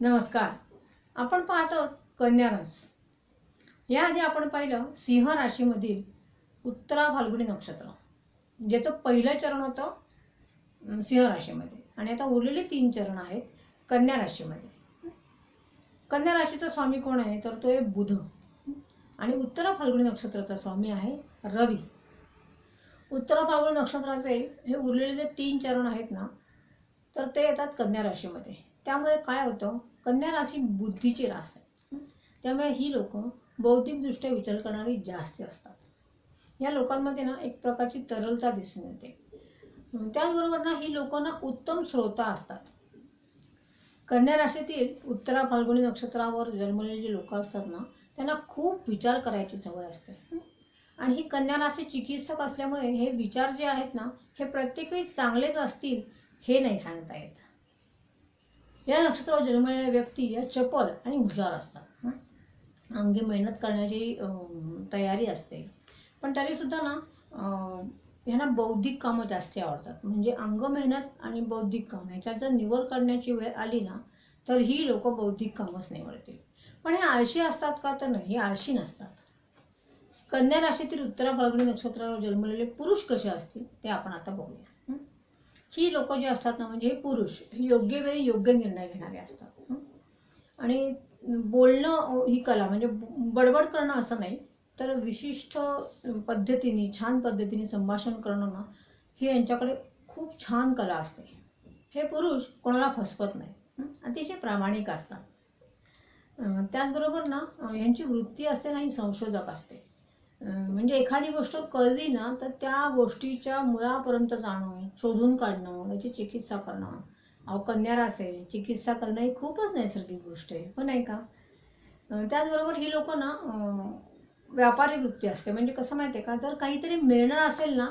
नमस्कार. आपण पाहतो कन्या रास. याआधी आपण पाहिलं सिंह राशीमधील उत्तरा फाल्गुनी नक्षत्र ज्याचं पहिलं चरण होतं सिंह राशीमध्ये. आणि आता उरलेले तीन चरण आहेत कन्या राशीमध्ये. कन्या राशीचा स्वामी कोण आहे? तर तो आहे बुध. आणि उत्तरा फाल्गुनी नक्षत्राचा स्वामी आहे रवी. उत्तरा फाल्गुनी नक्षत्राचे हे उरलेले जे तीन चरण आहेत ना तर ते येतात कन्या राशीमध्ये. त्यामुळे काय होतं? कन्या राशी बुद्धीची रास आहे. त्यामुळे ही लोक बौद्धिकदृष्ट्या विचार करणारी जास्त असतात. या लोकांमध्ये ना एक प्रकारची तरलता दिसून येते. त्याचबरोबर ना ही लोकांना उत्तम श्रोता असतात. कन्या राशीतील उत्तरा फाल्गुनी नक्षत्रावर जन्मलेले जे लोक असतात ना त्यांना खूप विचार करायची सवय असते. आणि ही कन्या राशी चिकित्सक असल्यामुळे हे विचार जे आहेत ना हे प्रत्येक वेळी चांगलेच असतील हे नाही सांगता येत. या नक्षत्रावर जन्मलेल्या व्यक्ती या चपल आणि हुशार असतात. अंगी मेहनत करण्याची अं, तयारी असते. पण तरीसुद्धा ना अं, ह्यांना बौद्धिक कामं जास्त आवडतात. म्हणजे अंग मेहनत आणि बौद्धिक काम ह्याच्यात जर निवड करण्याची वेळ आली ना तर ही लोक बौद्धिक कामच निवडतील पण हे आळशी असतात का तर नाही हे आळशी नसतात. कन्या राशीतील उत्तरा फाल्गुनी नक्षत्रावर जन्मलेले पुरुष कसे असतील ते आपण आता बघूया. ही लोक जे असतात ना म्हणजे हे पुरुष हे योग्य वेळी योग्य निर्णय घेणारे असतात. आणि बोलणं ही कला म्हणजे बडबड करणं असं नाही तर विशिष्ट पद्धतीने छान पद्धतीने संभाषण करणं ना ही यांच्याकडे खूप छान कला असते. हे पुरुष कोणाला फसवत नाही. अतिशय प्रामाणिक असतात. त्याचबरोबर ना यांची वृत्ती असते ना ही संशोधक असते. म्हणजे एखादी गोष्ट कळली ना तर त्या गोष्टीच्या मुळापर्यंत जाणं शोधून काढणं याची चिकित्सा करणं. अहो कन्यार असेल चिकित्सा करणं ही खूपच नैसर्गिक गोष्ट आहे हो नाही का? त्याचबरोबर ही लोक ना व्यापारी वृत्ती असते. म्हणजे कसं माहिती आहे का? जर काहीतरी मिळणार असेल ना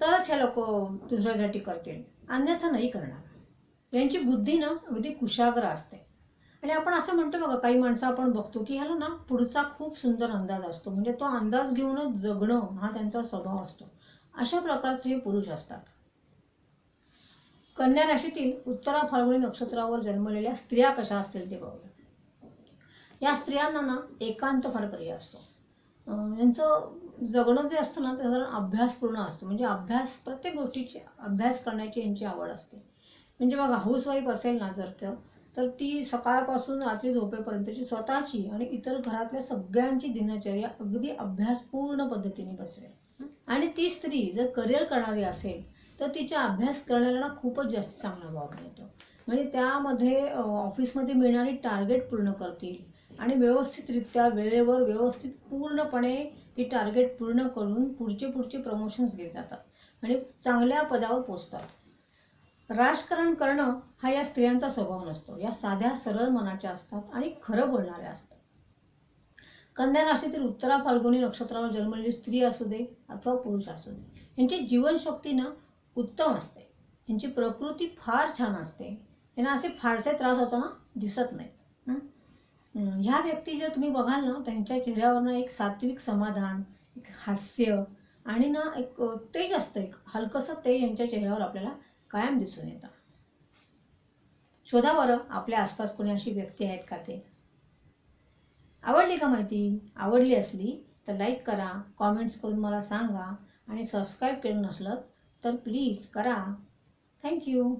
तरच हे लोक दुसऱ्यासाठी करतील. अन्यथा नाही करणार. यांची बुद्धी ना अगदी कुशाग्र असते. आणि आपण असं म्हणतो बघा काही माणसं आपण बघतो की ह्याला ना पुढचा खूप सुंदर अंदाज असतो. म्हणजे तो अंदाज घेऊनच जगणं हा त्यांचा स्वभाव असतो. अशा प्रकारचे हे पुरुष असतात. कन्या राशीतील उत्तरा फाल्गुनी नक्षत्रावर जन्मलेल्या स्त्रिया कशा असतील ते बघूया. या स्त्रियांना ना एकांत फार प्रिय असतो. यांचं जगणं जे असतं ना ते साधारण अभ्यासपूर्ण असतो. म्हणजे अभ्यास प्रत्येक गोष्टीची अभ्यास करण्याची यांची आवड असते. म्हणजे बघा हाऊसवाईफ असेल ना जर तर तर ती सकाळपासून रात्री झोपेपर्यंतची स्वतःची आणि इतर घरातल्या सगळ्यांची दिनचर्या अगदी अभ्यासपूर्ण पद्धतीने बसवेल. आणि ती स्त्री जर करिअर करणारी असेल तर तिच्या अभ्यास करण्याला खूपच जास्त चांगला भाव मिळतो. म्हणजे त्यामध्ये ऑफिसमध्ये मिळणारी टार्गेट पूर्ण करतील आणि व्यवस्थितरित्या वेळेवर व्यवस्थित पूर्णपणे ती टार्गेट पूर्ण करून पुढचे पुढचे प्रमोशन्स घेत जातात. आणि चांगल्या पदावर पोचतात. राजकारण करणं हा या स्त्रियांचा स्वभाव नसतो. या साध्या सरळ मनाच्या असतात आणि खरं बोलणाऱ्या असतात. कन्या राशीतील उत्तरा फाल्गुनी नक्षत्रावर जन्मलेली स्त्री असू दे अथवा पुरुष असू दे यांची जीवनशक्ती ना उत्तम असते. यांची प्रकृती फार छान असते. यांना असे फारसे त्रास होताना दिसत नाहीत. ह्या व्यक्ती जर तुम्ही बघाल ना त्यांच्या चेहऱ्यावरनं एक सात्विक समाधान एक हास्य आणि ना एक तेज असतं. एक हलकंसं तेज यांच्या चेहऱ्यावर आपल्याला कायम दिसून येतं. शोधा बरं आपल्या आसपास कोणी अशी व्यक्ती आहेत का ते? आवडली का माहिती? आवडली असली तर लाईक करा कॉमेंट्स करून मला सांगा आणि सबस्क्राईब केलं नसलं तर प्लीज करा. थँक्यू